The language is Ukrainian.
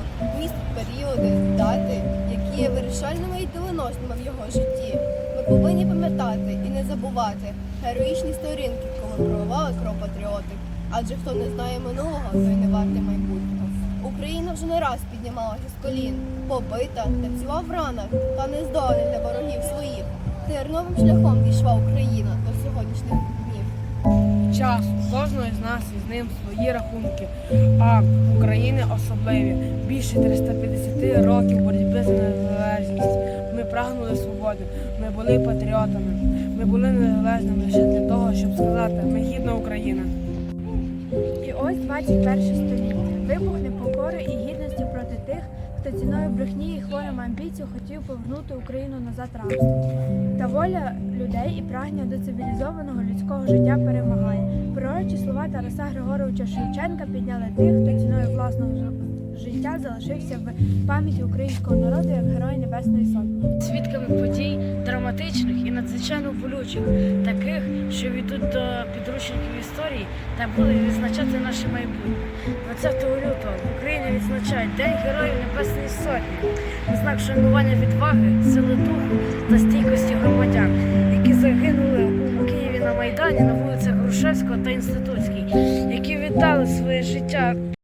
року, міст, періоди, дати, які є вирішальними і доленосними в його житті. Ми повинні пам'ятати і не забувати героїчні сторінки, коли проливали кров патріотик. Адже хто не знає минулого, той не вартий майбутнього. Україна вже не раз піднімалася з колін, побита, танцював в ранах, та не здолана для ворогів своїх. Терновим шляхом дійшла Україна до сьогоднішніх днів. Час кожного з нас із ним свої рахунки, а Україна особливі. Більше 350 років боротьби за незалежність. Ми прагнули свободи, ми були патріотами, ми були незалежними лише для того, щоб сказати, ми гідна Україна. І ось 21 століття. Вибух непокори і гідності проти тих, хто ціною брехні і хворим амбіцій хотів повернути Україну назад рабству. Та воля людей і прагнення до цивілізованого людського життя перемагає. Слова Тараса Григоровича Шевченка підняли тих, хто ціною власного життя залишився в пам'яті українського народу як герой Небесної Сотні. свідками подій драматичних і надзвичайно болючих, таких, що війдуть до підручників історії та будуть відзначати наше майбутнє. 20 лютого в Україні відзначають День Героїв Небесної Сотні, знак шанування відваги, сили духу та стійкості громадян, які загинули у Києві на Майдані на вулицях Грушевського та Інститутський, які віддали своє життя